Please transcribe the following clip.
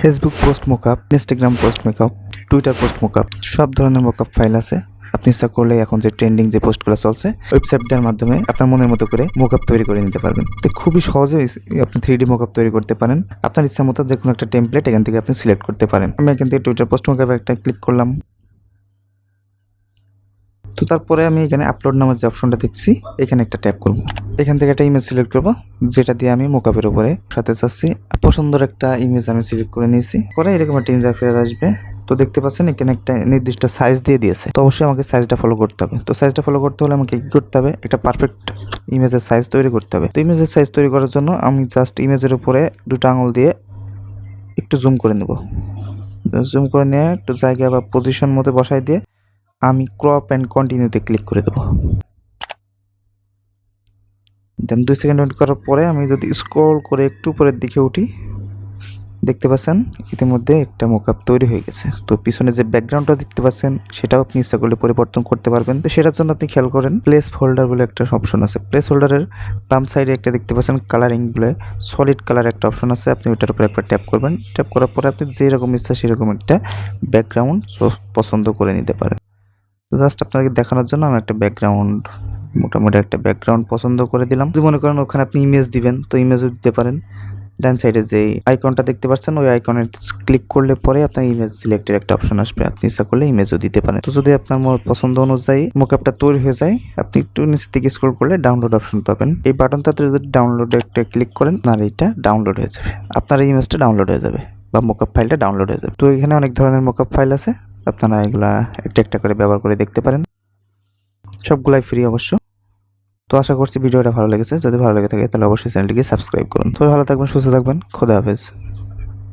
Facebook post mockup, Instagram post mockup, Twitter post mockup, সব ধরনের mockup file আছে। আপনি ইচ্ছা করলে এখন যে ট্রেন্ডিং যে পোস্টগুলো চলছে, ওয়েবসাইটটার মাধ্যমে আপনার মনের মতো করে মোকআপ তৈরি করে নিতে পারবেন। তো খুবই সহজে আপনি থ্রি ডি মোকআপ তৈরি করতে পারেন। আপনার ইচ্ছা মতো যে কোনো একটা টেমপ্লেট এখান থেকে আপনি সিলেক্ট করতে পারেন। আমি এখান থেকে টুইটার পোস্ট মোকআপ একটা ক্লিক করলাম। তো তারপরে আমি এখানে আপলোড নামের যে অপশনটা দেখছি, এখানে একটা ট্যাপ করব। এখান থেকে একটা ইমেজ সিলেক্ট করব, যেটা দিয়ে আমি মোকাপের উপরে সাথে চাচ্ছি। পছন্দের একটা ইমেজ আমি সিলেক্ট করে নিয়েছি। পরে এরকম একটা ইন্টারফেয়ার আসবে। তো দেখতে পাচ্ছেন, এখানে একটা নির্দিষ্ট সাইজ দিয়ে দিয়েছে। তো অবশ্যই আমাকে সাইজটা ফলো করতে হবে। তো সাইজটা ফলো করতে হলে আমাকে কি করতে হবে? একটা পারফেক্ট ইমেজের সাইজ তৈরি করতে হবে। তো ইমেজের সাইজ তৈরি করার জন্য আমি জাস্ট ইমেজের উপরে দুটো আঙুল দিয়ে একটু জুম করে নেব। জুম করে নিয়ে একটু জায়গা বা পজিশন মতো বসাই দিয়ে আমি ক্রপ অ্যান্ড কন্টিনিউতে ক্লিক করে দেবো। দেন দুই সেকেন্ড ওয়েট করার পরে আমি যদি স্ক্রল করে একটু উপরের দিকে উঠি, দেখতে পাচ্ছেন ইতিমধ্যে একটা মোকআপ তৈরি হয়ে গেছে। তো পিছনে যে ব্যাকগ্রাউন্ডটা দেখতে পাচ্ছেন, সেটাও আপনি ইচ্ছা করলে পরিবর্তন করতে পারবেন। তো সেটার জন্য আপনি খেয়াল করেন প্লেস হোল্ডার বলে একটা অপশন আছে। প্লেস হোল্ডারের বাম সাইডে একটা দেখতে পাচ্ছেন কালারিং বলে সলিড কালার একটা অপশন আছে। আপনি ওটার উপরে একবার ট্যাপ করবেন। ট্যাপ করার পরে আপনি যেরকম ইচ্ছা সেরকম একটা ব্যাকগ্রাউন্ড পছন্দ করে নিতে পারেন। জাস্ট আপনাকে দেখানোর জন্য আমি একটা ব্যাকগ্রাউন্ড মোটামুটি একটা ব্যাকগ্রাউন্ড পছন্দ করে দিলাম। যদি মনে করেন ওখানে আপনি ইমেজ দিবেন, তো ইমেজও দিতে পারেন। ডান সাইডে যে আইকনটা দেখতে পাচ্ছেন, ওই আইকনে ক্লিক করলে পরে আপনার ইমেজ সিলেক্টের একটা অপশন আসবে। আপনি ইচ্ছা করলে ইমেজও দিতে পারেন। তো যদি আপনার পছন্দ অনুযায়ী মোকআপটা তৈরি হয়ে যায়, আপনি একটু নিচের দিকে স্ক্রল করলে ডাউনলোড অপশন পাবেন। এই বাটনটাতে যদি ডাউনলোড একটা ক্লিক করেন আর এইটা ডাউনলোড হয়ে যাবে। আপনার ইমেজটা ডাউনলোড হয়ে যাবে বা মোকআপ ফাইলটা ডাউনলোড হয়ে যাবে। তো এখানে অনেক ধরনের মোকআপ ফাইল আছে। আপনারা এগুলা একটা একটা করে ব্যবহার করে দেখতে পারেন। সবগুলাই ফ্রি অবশ্য। তো আশা করছি ভিডিওটা ভালো লেগেছে। যদি ভালো লেগে থাকে, তাহলে অবশ্যই চ্যানেলটিকে সাবস্ক্রাইব করুন। তো ভালো থাকবেন, সুস্থ থাকবেন। খোদা হাফেজ।